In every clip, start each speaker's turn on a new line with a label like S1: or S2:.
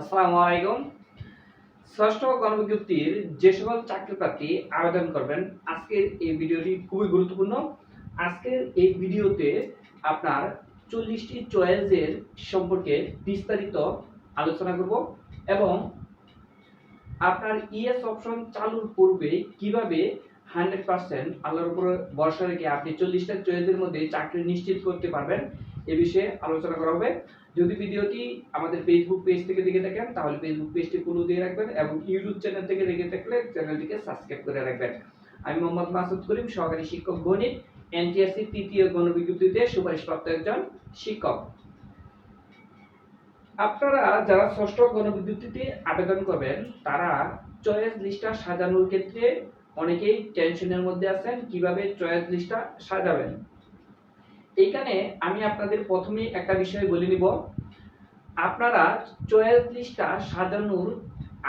S1: আসসালামু আলাইকুম। ষষ্ঠ গণবিজ্ঞপ্তির যে সকল চাকরি প্রার্থী আবেদন করবেন, আজকের এই ভিডিওটি খুবই গুরুত্বপূর্ণ। আজকের এই ভিডিওতে আপনার চল্লিশটি চয়েসের সম্পর্কে বিস্তারিত আলোচনা করব এবং আপনার ইএস অপশন চালুর পূর্বে কীভাবে হান্ড্রেড পার্সেন্ট আল্লাহর উপর ভরসা রেখে আপনি চল্লিশটা চয়েসের মধ্যে চাকরি নিশ্চিত করতে পারবেন, এ বিষয়ে আলোচনা করা হবে। যদি ভিডিওটি আমাদের ফেসবুক পেজ থেকে দেখে থাকেন, তাহলে ফেসবুক পেজটি ফলো দিয়ে রাখবেন এবং ইউটিউব চ্যানেল থেকে দেখে থাকলে চ্যানেলটিকে সাবস্ক্রাইব করে রাখবেন। আমি মোহাম্মদ মাসুদ করিম, সহকারী শিক্ষক, গণিত এনটিএসসি তৃতীয় গণবিজ্ঞপ্তিতে সুপারিশপ্রাপ্ত একজন শিক্ষক। আপনারা যারা ষষ্ঠ গণবিজ্ঞপ্তিতে আবেদন করবেন, তারা চয়েস লিস্টটা সাজানোর ক্ষেত্রে অনেকেই টেনশনের মধ্যে আছেন, কীভাবে চয়েস লিস্টটা সাজাবেন। এইখানে আমি আপনাদের প্রথমে একটা বিষয় বলে নিব। আপনারা চয়েস লিস্টটা সাজানোর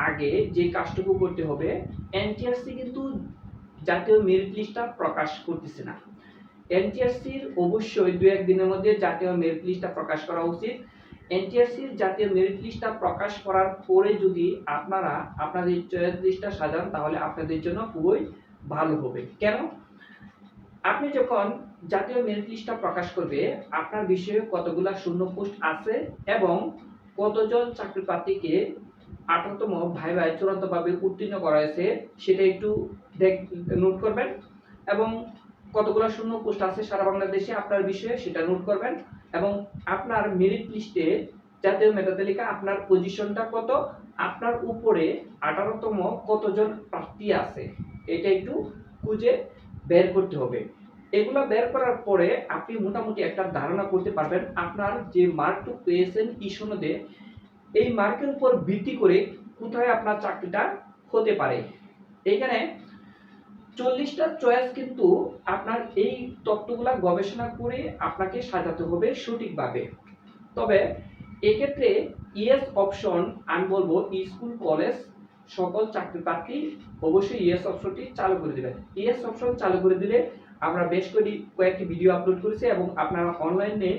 S1: আগে যে কাজটুকু করতে হবে এনটিআরসি কিন্তু জাতীয় মেরিট লিস্টটা প্রকাশ করতেছে না। এনটিআরসির অবশ্যই দু এক দিনের মধ্যে জাতীয় মেরিট লিস্টটা প্রকাশ করা উচিত। এনটিআরসির জাতীয় মেরিট লিস্টটা প্রকাশ করার পরে যদি আপনারা আপনাদের চয়েস লিস্টটা সাজান, তাহলে আপনাদের জন্য খুবই ভালো হবে। কেন? আপনি যখন জাতীয় মেরিট লিস্টটা প্রকাশ করবে, আপনার বিষয়ে কতগুলা শূন্য পোস্ট আছে এবং কতজন চাকরি প্রার্থীকে আঠারোতম ভাই ভাই চূড়ান্তভাবে উত্তীর্ণ করা হয়েছে, সেটা একটু দেখ নোট করবেন এবং কতগুলো শূন্য পোস্ট আছে সারা বাংলাদেশে আপনার বিষয়ে সেটা নোট করবেন এবং আপনার মেরিট লিস্টে জাতীয় মেধা তালিকা আপনার পজিশনটা কত, আপনার উপরে আঠারোতম কতজন প্রার্থী আছে, এটা একটু খুঁজে বের করতে হবে। এগুলো বের করার পরে আপনি মোটামুটি একটা ধারণা করতে পারবেন আপনার যে মার্কটুক পেয়েছেন ই সনদে এই মার্কের উপর ভিত্তি করে কোথায় আপনার চাকরিটা হতে পারে। এখানে চল্লিশটা চয়েস কিন্তু আপনার এই তত্ত্বগুলা গবেষণা করে আপনাকে সাজাতে হবে সঠিকভাবে। তবে এক্ষেত্রে ইএস অপশন আমি বলব স্কুল কলেজ সকল চাকরি প্রার্থী অবশ্যই ইএস অপশনটি চালু করে দেবেন। ইএস অপশন চালু করে দিলে আমরা বেশ কয়েকটি কয়েকটি ভিডিও আপলোড করেছি এবং আপনারা অনলাইনে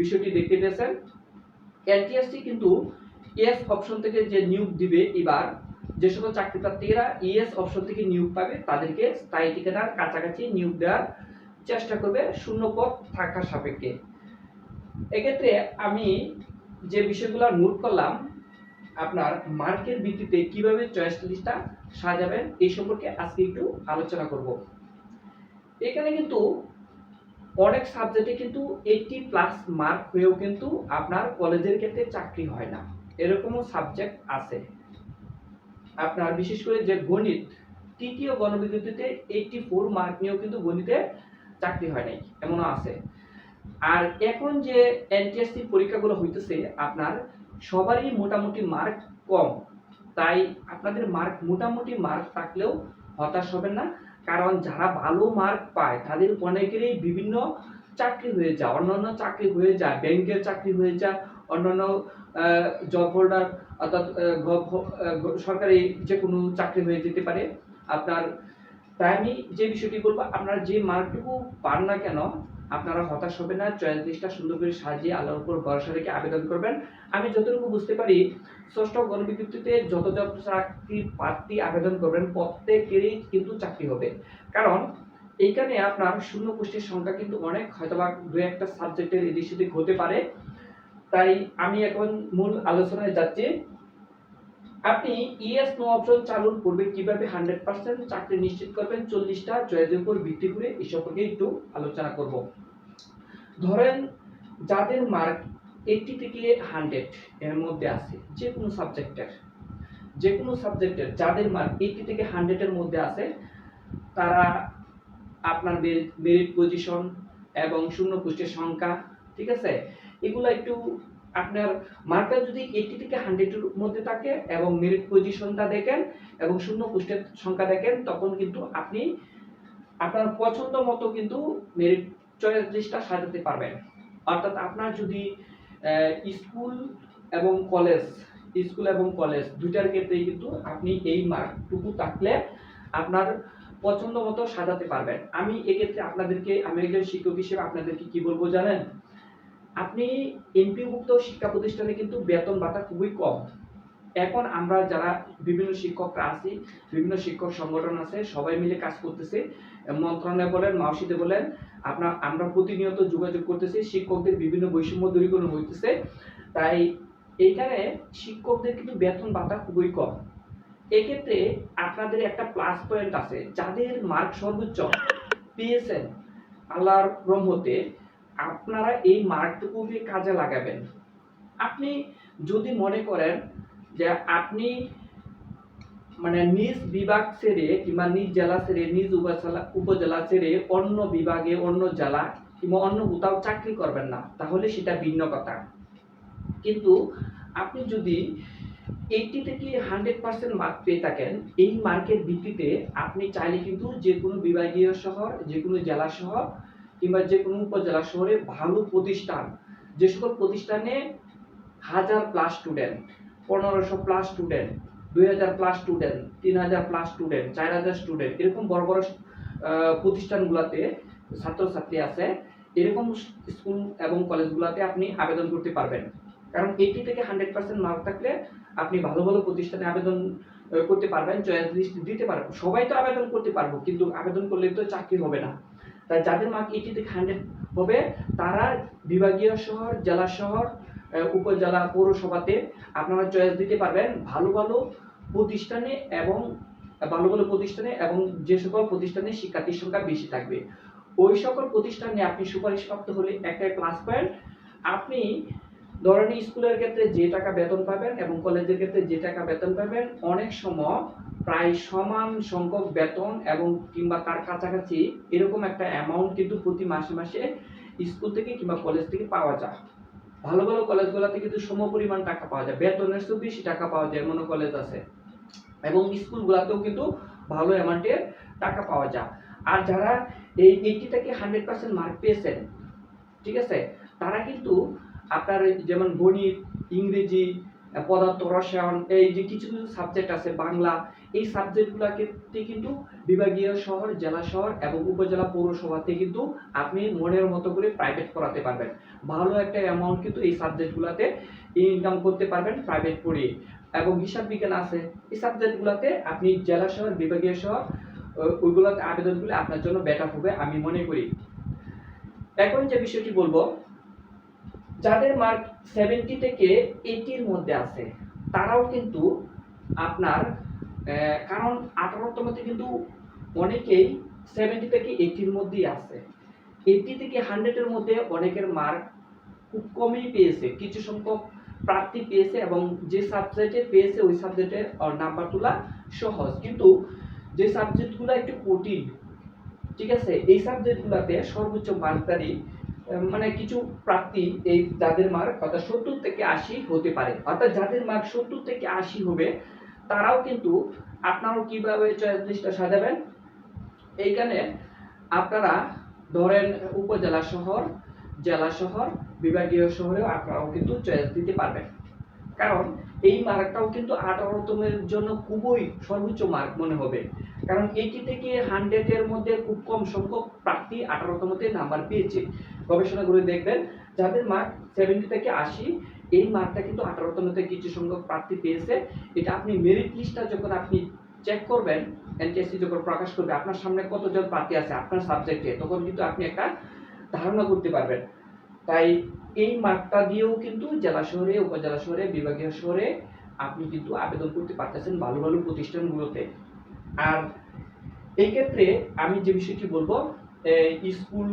S1: বিষয়টি দেখতে পেয়েছেন। এনটিএসসি কিন্তু ইএস অপশন থেকে যে নিয়োগ দিবে এবার, যে সকল চাকরি প্রার্থীরা ইএস অপশন থেকে নিয়োগ পাবে, তাদেরকে স্থায়ী ঠিকানার কাছাকাছি নিয়োগ দেওয়ার চেষ্টা করবে শূন্য পদ থাকার সাপেক্ষে। এক্ষেত্রে আমি যে বিষয়গুলো নোট করলাম আপনার মার্কের ভিত্তিতে কীভাবে চয়েস লিস্টটা সাজাবেন, এই সম্পর্কে আজকে একটু আলোচনা করব। এখানে কিন্তু অনেক সাবজেক্টে কিন্তু এইটি প্লাস মার্ক হয়েও কিন্তু আপনার কলেজের ক্ষেত্রে চাকরি হয় না। এরকমও সাবজেক্ট আছে। আপনার বিশেষ করে যে গণিত, তৃতীয় গণবিদ্যুতিতে এইটটি ফোর মার্ক নিয়েও কিন্তু গণিতে চাকরি হয় নাই, এমনও আছে। আর এখন যে এনটিএসসি পরীক্ষাগুলো হইতেছে, আপনার সবারই মোটামুটি মার্ক কম। তাই আপনাদের মার্ক মোটামুটি মার্ক থাকলেও হতাশ হবেন না। কারণ যারা ভালো মার্ক পায়, তাদের অনেকেরই বিভিন্ন চাকরি হয়ে যায়। অন্যান্য চাকরি হয়ে যায় ব্যাংকের চাকরি হয়ে যায়, অন্যান্য জব হোল্ডার অর্থাৎ সরকারি যে কোনো চাকরি হয়ে যেতে পারে। আপনার, তাই আমি যে বিষয়টি বলব, আপনার যে মার্কটুকু পান না কেন আপনারা হতাশ হবে না চয়েস লিস্টটা সুন্দর করে সাজিয়ে আল্লাহর উপর ভরসা রেখে আবেদন করবেন। আমি যতটুকু বুঝতে পারি, ষষ্ঠ গণবিজ্ঞপ্তিতে যত যত চাকরি প্রার্থী আবেদন করবেন, প্রত্যেকেরই কিন্তু চাকরি হবে। কারণ এইখানে আপনার শূন্য পুষ্টির সংখ্যা কিন্তু অনেক, হয়তোবা দু একটা সাবজেক্টের এদিক সেদিক হতে পারে। তাই আমি এখন মূল আলোচনায় যাচ্ছি। আপনি ইএস নো অপশন চালুর পূর্বে কীভাবে? হান্ড্রেড পার্সেন্ট চাকরি নিশ্চিত করবেন। চল্লিশটা চয়েসের উপর ভিত্তি করে এই সম্পর্কে একটু আলোচনা করব। ধরেন যাদের মার্ক এইটটি থেকে হান্ড্রেড এর মধ্যে আছে যে কোনো সাবজেক্টের যে কোনো সাবজেক্টের যাদের মার্ক এইটটি থেকে হান্ড্রেডের মধ্যে আছে, তারা আপনার মেরিট পজিশন এবং শূন্য পুষ্টের সংখ্যা, ঠিক আছে? এগুলো একটু আপনার মার্কটা যদি এইটি থেকে হান্ড্রেডের মধ্যে থাকে এবং মেরিট পজিশনটা দেখেন এবং শূন্য পুষ্টের সংখ্যা দেখেন, তখন কিন্তু আপনি আপনার পছন্দ মতো কিন্তু মেরিট চয়েস লিস্টটা সাজাতে পারবেন। অর্থাৎ আপনার যদি স্কুল এবং কলেজ স্কুল এবং কলেজ দুইটার ক্ষেত্রেই কিন্তু আপনি এই মার্কটুকু থাকলে আপনার পছন্দ মতো সাজাতে পারবেন। আমি এক্ষেত্রে আপনাদেরকে, আমি একজন শিক্ষক হিসেবে আপনাদেরকে কি বলব জানেন? আপনি এমপিভুক্ত শিক্ষা প্রতিষ্ঠানে কিন্তু বেতন ভাতা খুবই কম। এখন আমরা যারা বিভিন্ন শিক্ষকরা আছি, বিভিন্ন শিক্ষক সংগঠন আছে, সবাই মিলে কাজ করতেছে। মন্ত্রণালয় বলেন মাওসিতে বলেন, আপনার, আমরা প্রতিনিয়ত যোগাযোগ করতেছি, শিক্ষকদের বিভিন্ন বৈষম্য দূরীকরণ হইতেছে। তাই এইখানে শিক্ষকদের কিন্তু বেতন ভাতা খুবই কম। এক্ষেত্রে আপনাদের একটা প্লাস পয়েন্ট আছে, যাদের মার্ক সর্বোচ্চ পেয়েছেন আল্লাহর রহমতে আপনারা এই মার্কটুকুকে কাজে লাগাবেন? আপনি যদি মনে করেন যে আপনি মানে নিজ বিভাগ ছেড়ে কিংবা নিজ জেলা ছেড়ে, নিজ উপজেলা উপজেলা ছেড়ে অন্য বিভাগে, অন্য জেলা কিংবা অন্য কোথাও চাকরি করবেন না, তাহলে সেটা ভিন্ন কথা। কিন্তু আপনি যদি এইটি থেকে হান্ড্রেড পার্সেন্ট মার্ক পেয়ে থাকেন, এই মার্কের ভিত্তিতে আপনি চাইলে কিন্তু যে কোনো বিভাগীয় শহর, যে কোনো জেলা শহর কিংবা যে কোনো উপজেলা, শহরে ভালো প্রতিষ্ঠান, যে সকল প্রতিষ্ঠানে হাজার প্লাস স্টুডেন্ট পনেরোশো প্লাস স্টুডেন্ট দুই হাজার প্লাস স্টুডেন্ট তিন হাজার প্লাস স্টুডেন্ট চার হাজার স্টুডেন্ট এরকম বড় বড় প্রতিষ্ঠানগুলোতে ছাত্রছাত্রী আছে, এরকম স্কুল এবং কলেজগুলোতে আপনি আবেদন করতে পারবেন। কারণ এইটি থেকে হান্ড্রেড পার্সেন্ট মার্ক থাকলে আপনি ভালো ভালো প্রতিষ্ঠানে আবেদন করতে পারবেন চয়েস লিস্ট দিতে পারবেন। সবাই তো আবেদন করতে পারব, কিন্তু আবেদন করলে তো চাকরি হবে না। তাই যাদের মার্ক এইটি থেকে হান্ড্রেড হবে, তারা বিভাগীয় শহর, জেলা শহর উপজেলা পৌরসভাতে আপনারা চয়েস দিতে পারবেন ভালো ভালো প্রতিষ্ঠানে এবং, ভালো ভালো প্রতিষ্ঠানে এবং যে সকল প্রতিষ্ঠানে শিক্ষার্থীর সংখ্যা বেশি থাকবে। ওই সকল প্রতিষ্ঠানে আপনি সুপারিশপ্রাপ্ত হলে একটাই প্লাস পয়েন্ট আপনি ধরেন স্কুলের ক্ষেত্রে যে টাকা বেতন পাবেন এবং কলেজের ক্ষেত্রে যে টাকা বেতন পাবেন, অনেক সময় প্রায় সমান সংখ্যক বেতন এবং কিংবা তার কাছাকাছি এরকম একটা অ্যামাউন্ট কিন্তু প্রতি মাসে মাসে স্কুল থেকে কিংবা কলেজ থেকে পাওয়া যায়। ভালো ভালো কলেজগুলোতে কিন্তু সম পরিমাণ টাকা পাওয়া যায়। বেতনের চেয়েও বেশি টাকা পাওয়া যায় এমনও কলেজ আছে। এবং স্কুলগুলোতেও কিন্তু ভালো অ্যামাউন্টের টাকা পাওয়া যায়। আর যারা এই এইটি থেকে হান্ড্রেড পার্সেন্ট মার্ক পেয়েছেন, ঠিক আছে? তারা কিন্তু আপনার যেমন গণিত, ইংরেজি পদার্থ, রসায়ন, এই যে কিছু কিছু সাবজেক্ট আছে, বাংলা, এই সাবজেক্টগুলোকে কিন্তু বিভাগীয় শহর, জেলা শহর এবং উপজেলা পৌরসভাতে কিন্তু আপনি মনের মতো করে প্রাইভেট করাতে পারবেন। ভালো একটা অ্যামাউন্ট কিন্তু এই সাবজেক্টগুলোতে ইনকাম করতে পারবেন প্রাইভেট পড়িয়ে এবং হিসাব বিজ্ঞান আছে, এই সাবজেক্টগুলোতে আপনি জেলা শহর, বিভাগীয় শহর ওইগুলোতে আবেদন করলে আপনার জন্য বেটার হবে আমি মনে করি। এখন যে বিষয়টি বলব যাদের মার্ক সেভেন্টি থেকে এইটির মধ্যে আছে, তারাও কিন্তু আপনার কারণ আঠারোতমতে কিন্তু অনেকেই সেভেন্টি থেকে এইটির মধ্যেই আছে। এইটি থেকে হান্ড্রেডের মধ্যে অনেকের মার্ক খুব কমই পেয়েছে, কিছু সংখ্যক প্রার্থী পেয়েছে এবং যে সাবজেক্টে পেয়েছে, ওই সাবজেক্টের নাম্বার তোলা সহজ। কিন্তু যে সাবজেক্টগুলো একটু কঠিন, ঠিক আছে? এই সাবজেক্টগুলোতে সর্বোচ্চ মার্কদারি মানে কিছু প্রার্থী এই যাদের মার্ক অর্থাৎ সত্তর থেকে আশি হতে পারে। অর্থাৎ যাদের মার্ক সত্তর থেকে আশি হবে, তারাও কিন্তু আপনারাও কীভাবে চয়েস লিস্টটা সাজাবেন? এইখানে আপনারা ধরেন উপজেলা শহর, জেলা শহর, বিভাগীয় শহরেও আপনারাও কিন্তু চয়েস দিতে পারবেন। কারণ এই মার্কটাও কিন্তু আঠারোতমের জন্য খুবই সর্বোচ্চ মার্ক মনে হবে। কারণ এইটি থেকে হান্ড্রেডের মধ্যে খুব কম সংখ্যক প্রার্থী আঠারোতমতে নাম্বার পেয়েছে। গবেষণা করে দেখবেন, যাদের মার্ক সেভেন্টি থেকে আশি, এই মার্কটা কিন্তু আঠারোতমতে কিছু সংখ্যক প্রার্থী পেয়েছে। এটা আপনি মেরিট লিস্টটা যখন আপনি চেক করবেন এনটিএসসি যখন প্রকাশ করবে, আপনার সামনে কতজন প্রার্থী আছে, আপনার সাবজেক্টে তখন কিন্তু আপনি একটা ধারণা করতে পারবেন। তাই এই মার্কটা দিয়েও কিন্তু জেলা শহরে, উপজেলা শহরে, বিভাগীয় শহরে আপনি কিন্তু আবেদন করতে পারতেছেন ভালো ভালো প্রতিষ্ঠানগুলোতে। আর এই ক্ষেত্রে আমি যে বিষয়টি বলব স্কুল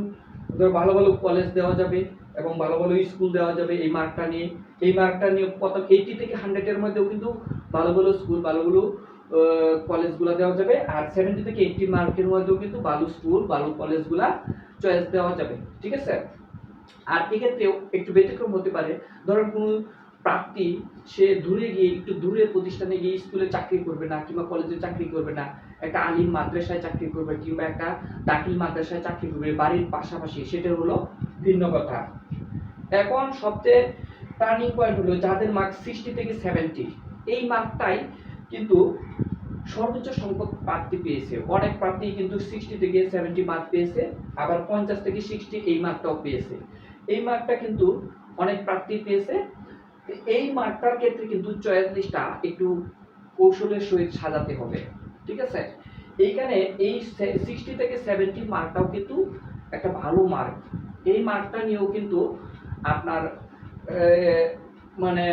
S1: ধর ভালো ভালো কলেজ দেওয়া যাবে এবং ভালো ভালো স্কুল দেওয়া যাবে এই মার্কটা নিয়ে। এই মার্কটা নিয়ে কত এইটি থেকে হান্ড্রেডের মধ্যেও কিন্তু ভালো ভালো স্কুল ভালো ভালো কলেজগুলো দেওয়া যাবে। আর সেভেন্টি থেকে এইটি মার্কের মধ্যেও কিন্তু ভালো স্কুল ভালো কলেজগুলা চয়েস দেওয়া যাবে। ঠিক আছে? আর এক্ষেত্রেও একটু ব্যতিক্রম হতে পারে। ধরেন কোনো প্রার্থী সে দূরে গিয়ে, একটু দূরে প্রতিষ্ঠানে গিয়ে স্কুলে চাকরি করবে না, কিংবা কলেজে চাকরি করবে না, একটা আলিম মাদ্রাসায় চাকরি করবে, কিংবা একটা দাখিল মাদ্রাসায় চাকরি করবে, বাড়ির পাশাপাশি সেটা হলো ভিন্ন কথা। এখন সবচেয়ে টার্নিং পয়েন্ট হলো যাদের মার্ক সিক্সটি থেকে সেভেন্টি এই মার্কটাই কিন্তু সর্বোচ্চ সংখ্যক প্রাপ্তি পেয়েছে। অনেক প্রার্থী কিন্তু সিক্সটি থেকে সেভেন্টি মার্ক পেয়েছে, আবার পঞ্চাশ থেকে সিক্সটি এই মার্কটাও পেয়েছে। এই মার্কটা কিন্তু অনেক প্রার্থী পেয়েছে এই মার্কটার ক্ষেত্রে কিন্তু চয়েস লিস্টটা একটু কৌশলের সহিত সাজাতে হবে, ঠিক আছে? এইখানে এই সিক্সটি থেকে সেভেন্টি মার্কটাও কিন্তু একটা ভালো মার্ক। এই মার্কটা নিয়েও কিন্তু আপনার মানে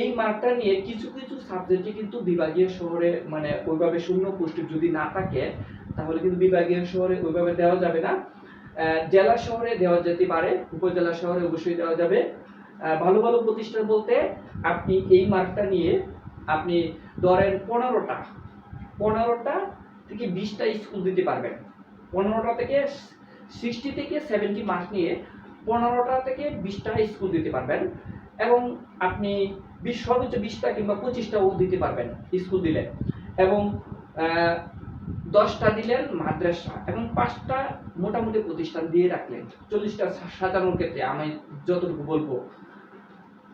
S1: এই মার্কটা নিয়ে কিছু কিছু সাবজেক্টে কিন্তু বিভাগীয় শহরে মানে ওইভাবে শূন্য পোস্ট যদি না থাকে, তাহলে কিন্তু বিভাগীয় শহরে ওইভাবে দেওয়া যাবে না। জেলা শহরে দেওয়া যেতে পারে, উপজেলা শহরে অবশ্যই দেওয়া যাবে। ভালো ভালো প্রতিষ্ঠান বলতে আপনি এই মার্কটা নিয়ে আপনি ধরেন পনেরোটা পনেরোটা থেকে বিশটা স্কুল দিতে পারবেন। পনেরোটা থেকে সিক্সটি থেকে সেভেন্টি মার্ক নিয়ে পনেরোটা থেকে বিশটা স্কুল দিতে পারবেন এবং আপনি বিশ, সর্বোচ্চ বিশটা কিংবা পঁচিশটাও দিতে পারবেন স্কুল দিলে এবং দশটা দিলেন মাদ্রাসা এবং পাঁচটা মোটামুটি প্রতিষ্ঠান দিয়ে রাখলেন। চল্লিশটা সাজানোর ক্ষেত্রে আমি যতটুকু বলব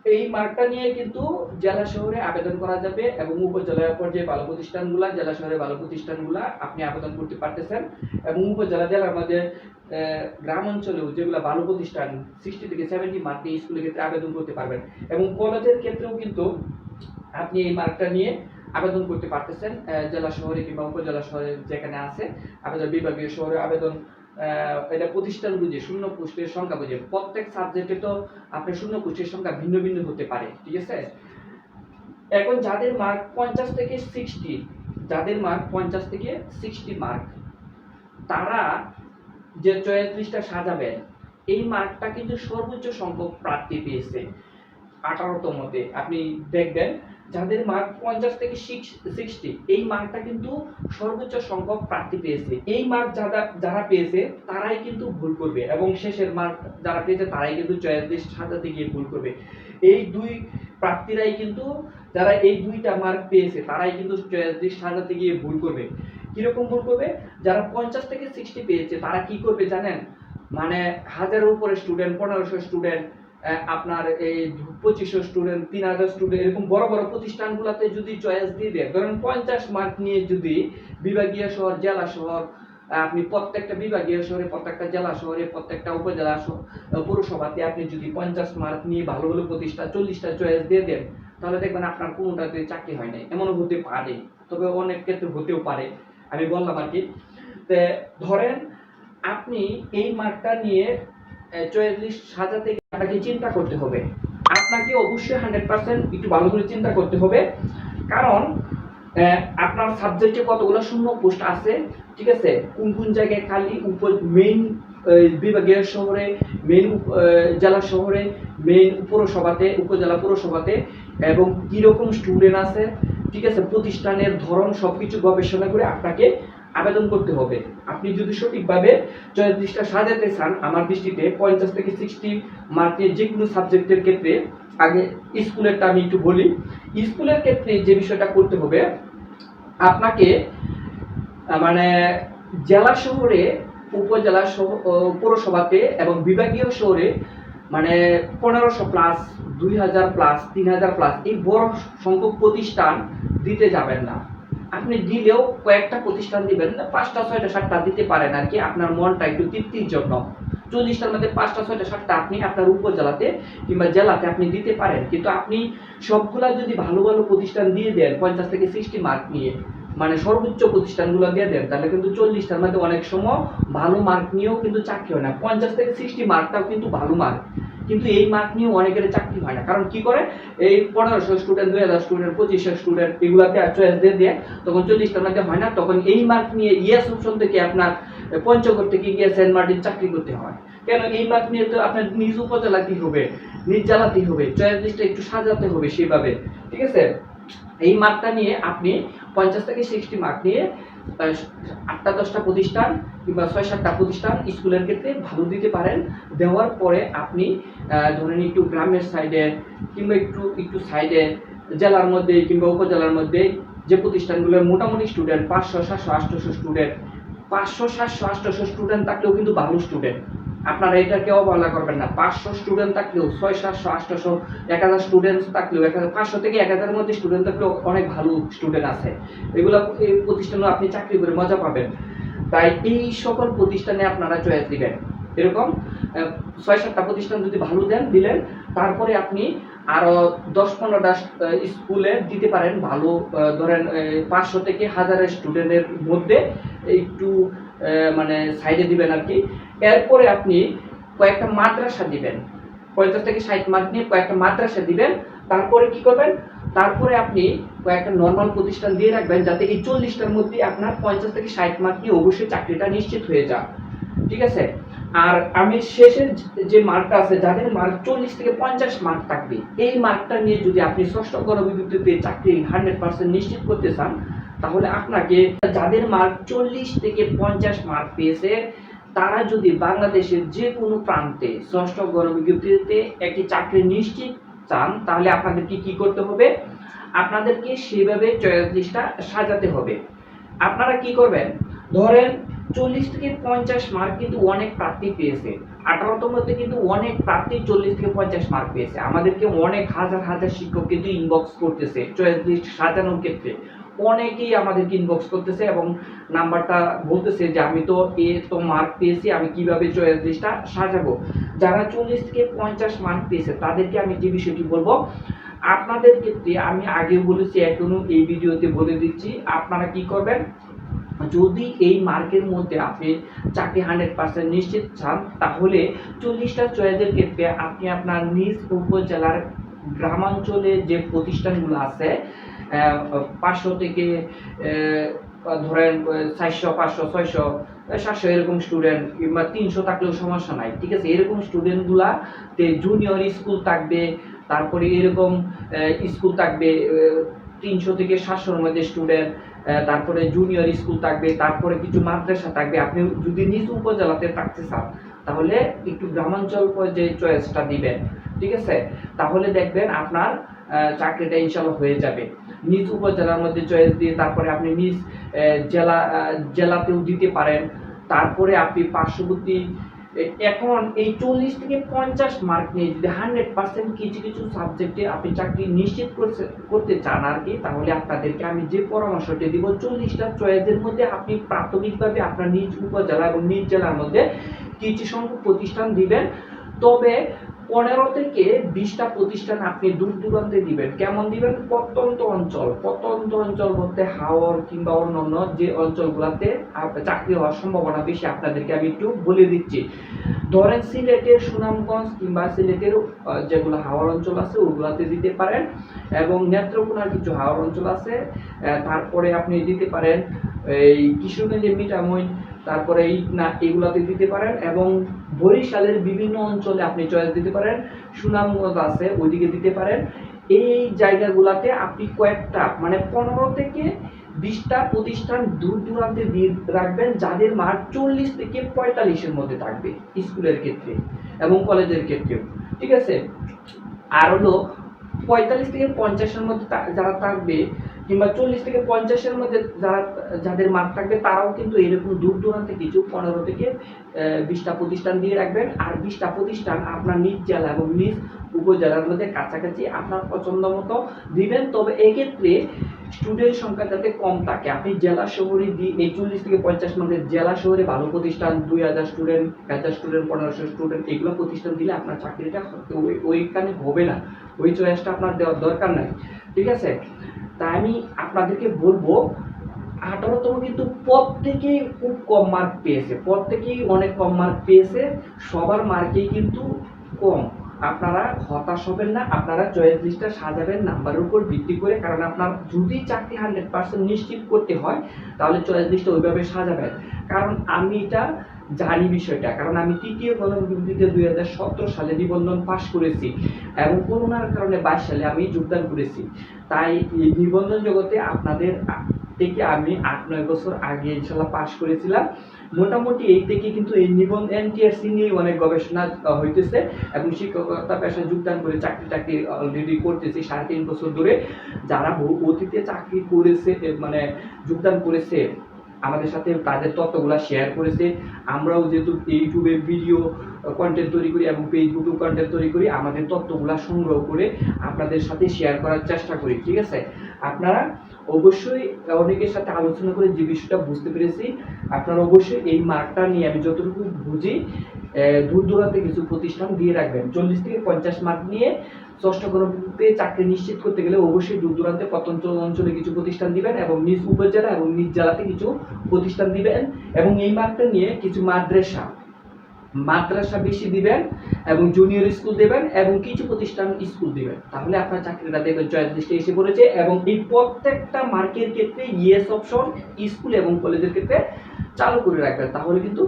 S1: এই মার্কটা নিয়ে কিন্তু জেলা শহরে আবেদন করা যাবে এবং উপজেলা পর্যায়ে ভালো প্রতিষ্ঠানগুলা, জেলা শহরে ভালো প্রতিষ্ঠানগুলা আপনি আবেদন করতে পারতেছেন এবং উপজেলা জেলার মধ্যে গ্রাম অঞ্চলেও যেগুলো ভালো প্রতিষ্ঠান সিক্সটি থেকে সেভেন্টি মার্ক নিয়ে স্কুলের ক্ষেত্রে আবেদন করতে পারবেন এবং কলেজের ক্ষেত্রেও কিন্তু আপনি এই মার্কটা নিয়ে আবেদন করতে পারতেছেন জেলা শহরে কিংবা উপজেলা শহরে যেখানে আছে আবেদন বিভাগীয় শহরে আবেদন এটা প্রতিষ্ঠান বুঝে, শূন্য পুষ্টের সংখ্যা বুঝে। প্রত্যেক সাবজেক্টে তো আপনার শূন্য পুষ্টের সংখ্যা ভিন্ন ভিন্ন হতে পারে, ঠিক আছে? এখন যাদের মার্ক পঞ্চাশ থেকে সিক্সটি যাদের মার্ক পঞ্চাশ থেকে সিক্সটি মার্ক তারা যে চয়েস লিস্টটা সাজাবেন, এই মার্কটা কিন্তু সর্বোচ্চ সংখ্যক প্রার্থী পেয়েছে। আঠারোতমতে আপনি দেখবেন যাদের মার্ক পঞ্চাশ থেকে সিক্সটি এই মার্কটা কিন্তু সর্বোচ্চ সংখ্যক প্রার্থী পেয়েছে। এই মার্ক যারা যারা পেয়েছে, তারাই কিন্তু ভুল করবে এবং শেষের মার্ক যারা পেয়েছে, তারাই কিন্তু চয়েস লিস্ট সাজাতে গিয়ে ভুল করবে। এই দুই প্রার্থীরাই কিন্তু, যারা এই দুইটা মার্ক পেয়েছে, তারাই কিন্তু চয়েস লিস্ট সাজাতে গিয়ে ভুল করবে। কীরকম ভুল করবে? যারা পঞ্চাশ থেকে সিক্সটি পেয়েছে, তারা কি করবে জানেন? মানে হাজারের উপরে স্টুডেন্ট পনেরোশো স্টুডেন্ট আপনার এই পঁচিশশো স্টুডেন্ট তিন হাজার স্টুডেন্ট এরকম বড় বড় প্রতিষ্ঠানগুলোতে যদি চয়েস দিয়ে দেয়, ধরেন পঞ্চাশ মার্ক নিয়ে যদি বিভাগীয় শহর, জেলা শহর আপনি প্রত্যেকটা বিভাগীয় শহরে, প্রত্যেকটা জেলা শহরে, প্রত্যেকটা উপজেলা পৌরসভাতে আপনি যদি পঞ্চাশ মার্ক নিয়ে ভালো ভালো প্রতিষ্ঠা চল্লিশটা চয়েস দিয়ে দেন, তাহলে দেখবেন আপনার কোনোটাতে চাকরি হয় নাই। এমনও হতে পারে, তবে অনেক ক্ষেত্রে হতেও পারে, আমি বললাম আর কি। ধরেন আপনি এই মার্কটা নিয়ে চয়েস লিস্ট সাজাতে আপনাকে চিন্তা করতে হবে। আপনাকে অবশ্যই হান্ড্রেড পার্সেন্ট একটু ভালো করে চিন্তা করতে হবে। কারণ আপনার সাবজেক্টে কতগুলো শূন্য পোস্ট আছে, ঠিক আছে? কোন কোন জায়গায় খালি উপর মেইন বিভাগীয় শহরে মেইন জেলা শহরে মেইন পৌরসভাতে, উপজেলা পৌরসভাতে, এবং কীরকম স্টুডেন্ট আছে, ঠিক আছে? প্রতিষ্ঠানের ধরন সব কিছু গবেষণা করে আপনাকে আবেদন করতে হবে। আপনি যদি সঠিকভাবে লিস্টটা সাজাতে চান, আমার দৃষ্টিতে পঞ্চাশ থেকে সিক্সটি মার্কের যে কোনো সাবজেক্টের ক্ষেত্রে, আগে স্কুলেরটা আমি একটু বলি। স্কুলের ক্ষেত্রে যে বিষয়টা করতে হবে, আপনাকে মানে জেলা শহরে, উপজেলা পৌরসভাতে এবং বিভাগীয় শহরে মানে পনেরোশো প্লাস দুই হাজার প্লাস তিন হাজার প্লাস এই বড় সংখ্যক প্রতিষ্ঠান দিতে যাবেন না। আপনি দিলেও কয়েকটা প্রতিষ্ঠান দিবেন, পাঁচটা, ছয়টা সাতটা দিতে পারেন আর কি, আপনার মনটা একটু তৃপ্তির জন্য। চল্লিশটার মধ্যে পাঁচটা, ছয়টা, সাতটা আপনি আপনার উপজেলাতে কিংবা জেলাতে আপনি দিতে পারেন। কিন্তু আপনি সবগুলা যদি ভালো ভালো প্রতিষ্ঠান দিয়ে দেন, পঞ্চাশ থেকে সিক্সটি মার্ক নিয়ে মানে সর্বোচ্চ প্রতিষ্ঠানগুলো দিয়ে দেন, তাহলে কিন্তু চল্লিশটার মধ্যে অনেক সময় ভালো মার্ক নিয়েও কিন্তু চাকরি হয় না। পঞ্চাশ থেকে সিক্সটি মার্কটাও কিন্তু ভালো মার্ক। কিন্তু এই মার্ক নিয়ে অনেকের চাকরি হয় না। কারণ কি করে? এই পনেরোশো স্টুডেন্ট দুই হাজার স্টুডেন্ট পঁচিশশো স্টুডেন্ট এগুলাতে চয়েস দিয়ে দিয়ে। তখন চল্লিশটার মধ্যে হয় না। তখন এই মার্ক নিয়ে ইয়েস অপশন থেকে আপনার পঞ্চগড় থেকে গিয়ে সেন্ট মার্টিন চাকরি করতে হয়। কেন? এই মার্ক নিয়ে তো আপনার নিজ উপজেলাতেই হবে, নিজ জেলাতেই হবে। চয়েস লিস্টটা একটু সাজাতে হবে সেভাবে। ঠিক আছে? এই মার্কটা নিয়ে আপনি পঞ্চাশ থেকে সিক্সটি মার্ক নিয়ে আটটা দশটা প্রতিষ্ঠান কিংবা ছয় সাতটা প্রতিষ্ঠান স্কুলের ক্ষেত্রে ভালো দিতে পারেন। দেওয়ার পরে আপনি ধরেন একটু গ্রামের সাইডে কিংবা একটু একটু সাইডে জেলার মধ্যে কিংবা উপজেলার মধ্যে যে প্রতিষ্ঠানগুলোর মোটামুটি স্টুডেন্ট পাঁচশো, সাতশো আটশোশো স্টুডেন্ট পাঁচশো, সাতশো আটশোশো স্টুডেন্ট থাকলেও কিন্তু ভালো স্টুডেন্ট আপনারা এটাকে অবহেলা করবেন না। পাঁচশো স্টুডেন্ট থাকলেও, ছয়, সাতশো আটশোশো এক হাজার স্টুডেন্ট থাকলেও, এক হাজার পাঁচশো থেকে এক হাজারের মধ্যে স্টুডেন্ট থাকলেও অনেক ভালো স্টুডেন্ট আছে। এগুলো এই প্রতিষ্ঠানে আপনি চাকরি করে মজা পাবেন। তাই এই সকল প্রতিষ্ঠানে আপনারা চয়েস দিবেন। এরকম ছয়, সাতটা প্রতিষ্ঠান যদি ভালো দেন, দিলেন, তারপরে আপনি আরও দশ, পনেরোটা স্কুলে দিতে পারেন ভালো ধরেন পাঁচশো থেকে হাজারের স্টুডেন্টের মধ্যে একটু মানে সাইডে দিবেন আর কি। এরপরে আপনি কয়েকটা মাদ্রাসা দিবেন। পঞ্চাশ থেকে ষাট মার্ক নিয়ে কয়েকটা মাদ্রাসা দিবেন। তারপরে কি করবেন? তারপরে আপনি কয়েকটা নর্মাল প্রতিষ্ঠান দিয়ে রাখবেন যাতে এই চল্লিশটার মধ্যে আপনার পঞ্চাশ থেকে ষাট মার্ক নিয়ে অবশ্যই চাকরিটা নিশ্চিত হয়ে যাক। ঠিক আছে? আর আমি শেষের যে মার্কটা আছে, যাদের মার্ক চল্লিশ থেকে পঞ্চাশ মার্ক থাকবে, এই মার্কটা নিয়ে যদি আপনি ষষ্ঠ গণবিদ্যুতে চাকরি হান্ড্রেড পার্সেন্ট নিশ্চিত করতে চান তাহলে আপনাকে যাদের মার্ক চল্লিশ থেকে পঞ্চাশ মার্ক পেয়েছে, তারা যদি বাংলাদেশের যে কোনো প্রান্তে ষষ্ঠ গণবিজ্ঞপ্তিতে একটি চাকরি নিশ্চিত চান, তাহলে আপনাদেরকে কি করতে হবে? আপনাদেরকে সেভাবে চয়েস লিস্টটা সাজাতে হবে। আপনারা কি করবেন? ধরেন চল্লিশ থেকে পঞ্চাশ মার্ক কিন্তু অনেক প্রার্থী পেয়েছে, আঠারোতম কিন্তু অনেক প্রার্থী চল্লিশ থেকে পঞ্চাশ মার্ক পেয়েছে। আমাদেরকে অনেক হাজার হাজার শিক্ষক কিন্তু ইনবক্স করতেছে চয়েস লিস্ট সাজানোর ক্ষেত্রে। অনেকেই আমাদেরকে ইনবক্স করতেছে এবং নাম্বারটা বলতেছে যে, আমি তো এ তো মার্ক পেয়েছি, আমি কীভাবে চয়েস লিস্টটা সাজাবো? যারা চল্লিশ থেকে পঞ্চাশ মার্ক পেয়েছে, তাদেরকে আমি যে বিষয়টি বলব, আপনাদের ক্ষেত্রে আমি আগেও বলেছি, এখনও এই ভিডিওতে বলে দিচ্ছি, আপনারা কি করবেন? যদি এই মার্কের মধ্যে আপনি চাকরি হান্ড্রেড পার্সেন্ট নিশ্চিত চান, তাহলে চল্লিশটা চয়েসের ক্ষেত্রে আপনি আপনার নিজ উপজেলার গ্রামাঞ্চলে যে প্রতিষ্ঠানগুলো আছে পাঁচশো থেকে ধরেন চারশো, পাঁচশো, ছয়শো সাতশো এরকম স্টুডেন্ট কিংবা তিনশো থাকলেও সমস্যা নাই, ঠিক আছে? এরকম স্টুডেন্টগুলাতে জুনিয়র স্কুল থাকবে, তারপরে এরকম স্কুল থাকবে তিনশো থেকে সাতশোর মধ্যে স্টুডেন্ট তারপরে জুনিয়র স্কুল থাকবে, তারপরে কিছু মাদ্রাসা থাকবে। আপনি যদি নিজ উপজেলাতে থাকতে চান, তাহলে একটু গ্রামাঞ্চল পর্যায়ে চয়েসটা দিবেন, ঠিক আছে? তাহলে দেখবেন আপনার চাকরিটা ইনশাল্লাহ হয়ে যাবে। নিজ উপজেলার মধ্যে চয়েস দিয়ে তারপরে আপনি নিজ জেলা জেলাতেও দিতে পারেন। তারপরে আপনি পার্শ্ববর্তী এখন এই চল্লিশ থেকে পঞ্চাশ মার্ক নিয়ে যদি হান্ড্রেড পার্সেন্ট কিছু কিছু সাবজেক্টে আপনি চাকরি নিশ্চিত করতে চান আর কি তাহলে আপনাদেরকে আমি যে পরামর্শটি দিব, চল্লিশটা চয়েসের মধ্যে আপনি প্রাথমিকভাবে আপনার নিজ উপজেলা এবং নিজ জেলার মধ্যে কিছু সংখ্যক প্রতিষ্ঠান দিবেন। তবে পনেরো থেকে বিশটা প্রতিষ্ঠান আপনি দূর দূরান্তে দিবেন। কেমন দিবেন? প্রত্যন্ত অঞ্চল। প্রত্যন্ত অঞ্চল বলতে হাওর কিংবা অন্যান্য যে অঞ্চলগুলোতে চাকরি হওয়ার সম্ভাবনা বেশি আপনাদেরকে আমি একটু বলে দিচ্ছি। ধরেন সিলেটের সুনামগঞ্জ কিংবা সিলেটের যেগুলো হাওয়ার অঞ্চল আছে, ওগুলাতে দিতে পারেন। এবং নেত্রকোনার কিছু হাওয়ার অঞ্চল আছে। তারপরে আপনি দিতে পারেন এই কিশোরগঞ্জের মিঠামইন তারপরে এই ইটনা এগুলাতে দিতে পারেন এবং বরিশালের বিভিন্ন অঞ্চলে আপনি চয়েস দিতে পারেন, সুনামগঞ্জ আছে, ওইদিকে দিতে পারেন। এই জায়গাগুলাতে আপনি কয়েকটা মানে পনেরো থেকে বিশটা প্রতিষ্ঠান দূর দূরান্তে দিয়ে রাখবেন, যাদের মার্ক চল্লিশ থেকে পঁয়তাল্লিশের মধ্যে থাকবে, স্কুলের ক্ষেত্রে এবং কলেজের ক্ষেত্রেও। ঠিক আছে? আর হলো পঁয়তাল্লিশ থেকে পঞ্চাশের মধ্যে যারা থাকবে কিংবা চল্লিশ থেকে পঞ্চাশের মধ্যে যারা, যাদের মার্ক থাকবে, তারাও কিন্তু এরকম দূর দূরান্তে কিছু পনেরো থেকে বিশটা প্রতিষ্ঠান দিয়ে রাখবেন। আর বিশটা প্রতিষ্ঠান আপনার নিজ জেলা এবং নিজ উপজেলার মধ্যে কাছাকাছি আপনার পছন্দ মতো দিবেন। তবে এক্ষেত্রে স্টুডেন্ট সংখ্যা যাতে কম থাকে, আপনি জেলা শহরে দিয়ে এই চল্লিশ থেকে পঞ্চাশ মধ্যে জেলা শহরে ভালো প্রতিষ্ঠান, দুই হাজার স্টুডেন্ট হাজার স্টুডেন্ট পনেরোশো স্টুডেন্ট এগুলো প্রতিষ্ঠান দিলে আপনার চাকরিটা ওই- ওইখানে হবে না। ওই চয়েসটা আপনার দেওয়ার দরকার নাই। ঠিক আছে? তাই আমি আপনাদেরকে বলব, আঠারোতম কিন্তু প্রত্যেকেই খুব কম মার্ক পেয়েছে প্রত্যেকেই অনেক কম মার্ক পেয়েছে, সবার মার্কেই কিন্তু কম। আপনারা হতাশ হবেন না, আপনারা চয়েস লিস্টটা সাজাবেন নাম্বারের উপর ভিত্তি করে, কারণ আপনার যদি চাকরি হান্ড্রেড পার্সেন্ট নিশ্চিত করতে হয়, তাহলে চয়েস লিস্টটা ওইভাবে সাজাবেন। কারণ আমি এটা জানি বিষয়টা, কারণ আমি তৃতীয় গণবিদ্যুতে দুই হাজার সতেরো সালে নিবন্ধন পাশ করেছি এবং করোনার কারণে বাইশ সালে আমি যোগদান করেছি। তাই এই নিবন্ধন জগতে আপনাদের থেকে আমি আট, নয় বছর আগে ইনশাল্লাহ পাশ করেছিলাম। মোটামুটি এই থেকে কিন্তু এই নিবন্ধন এনটিআরসি নিয়ে অনেক গবেষণা হইতেছে এবং শিক্ষকতা পেশায় যোগদান করে চাকরি টাকরি অলরেডি করতেছি সাড়ে তিন বছর ধরে। যারা অতীতে চাকরি করেছে মানে যোগদান করেছে আমাদের সাথে তাদের তত্ত্বগুলো শেয়ার করেছে। আমরাও যেহেতু ইউটিউবে ভিডিও কন্টেন্ট তৈরি করি এবং ফেসবুকেও কন্টেন্ট তৈরি করি, আমাদের তত্ত্বগুলো সংগ্রহ করে আপনাদের সাথে শেয়ার করার চেষ্টা করি, ঠিক আছে? আপনারা অবশ্যই অনেকের সাথে আলোচনা করে যে বিষয়টা বুঝতে পেরেছি। আপনারা অবশ্যই এই মার্কটা নিয়ে আমি যতটুকু বুঝি দূর দূরান্তে কিছু প্রতিষ্ঠান দিয়ে রাখবেন। চল্লিশ থেকে পঞ্চাশ মার্ক নিয়ে ষষ্ঠ গ্রুপে চাকরি নিশ্চিত করতে গেলে অবশ্যই দূর দূরান্তে প্রত্যন্ত অঞ্চলে কিছু প্রতিষ্ঠান দিবেন এবং নিজ উপজেলা এবং নিজ জেলাতে কিছু প্রতিষ্ঠান দিবেন এবং এই মার্কটা নিয়ে কিছু মাদ্রাসা মাদ্রাসা বেশি দিবেন এবং জুনিয়র স্কুল দেবেন এবং কিছু প্রতিষ্ঠান স্কুল দিবেন। তাহলে আপনার চাকরিটা দেখবেন চয়েস লিস্টে এসে পড়েছে এবং এই প্রত্যেকটা মার্কের ক্ষেত্রে ইয়েস অপশন স্কুল এবং কলেজের ক্ষেত্রে চালু করে রাখবেন। তাহলে কিন্তু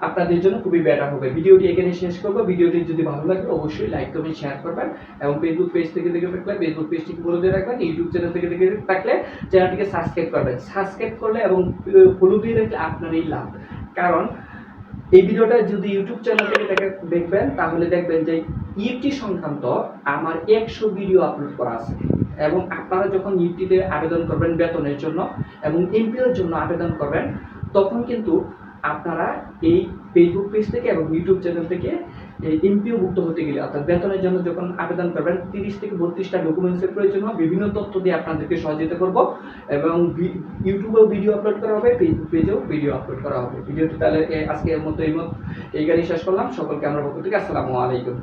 S1: আপনাদের জন্য খুবই বেটার হবে। ভিডিওটি এখানে শেষ করব। ভিডিওটি যদি ভালো লাগে, অবশ্যই লাইক কমেন্ট শেয়ার করবেন এবং ফেসবুক পেজ থেকে দেখে থাকলে ফেসবুক পেজটিকে ফলো দিয়ে রাখবেন ইউটিউব চ্যানেল থেকে দেখে থাকলে চ্যানেলটিকে সাবস্ক্রাইব করবেন। সাবস্ক্রাইব করলে এবং ফলো দিয়ে রাখলে আপনারই লাভ। কারণ এই ভিডিওটা যদি ইউটিউব চ্যানেল থেকে দেখে- দেখবেন, তাহলে দেখবেন যে ইউটি সংক্রান্ত আমার একশো ভিডিও আপলোড করা আছে। এবং আপনারা যখন ইউটিতে আবেদন করবেন বেতনের জন্য এবং এমপিওর জন্য আবেদন করবেন, তখন কিন্তু আপনারা এই ফেসবুক পেজ থেকে এবং ইউটিউব চ্যানেল থেকে এমপিও ভুক্ত হতে গেলে, অর্থাৎ বেতনের জন্য যখন আবেদন করবেন, তিরিশ থেকে বত্রিশটা ডকুমেন্টসের প্রয়োজন হবে। বিভিন্ন তথ্য দিয়ে আপনাদেরকে সহযোগিতা করব এবং ইউটিউবেও ভিডিও আপলোড করা হবে ফেসবুক পেজেও ভিডিও আপলোড করা হবে। ভিডিওটি তাহলে আজকে এর মতো এই মত এই গাড়ি শেষ করলাম। সকলকে আমরা পক্ষ থেকে আসসালামু আলাইকুম।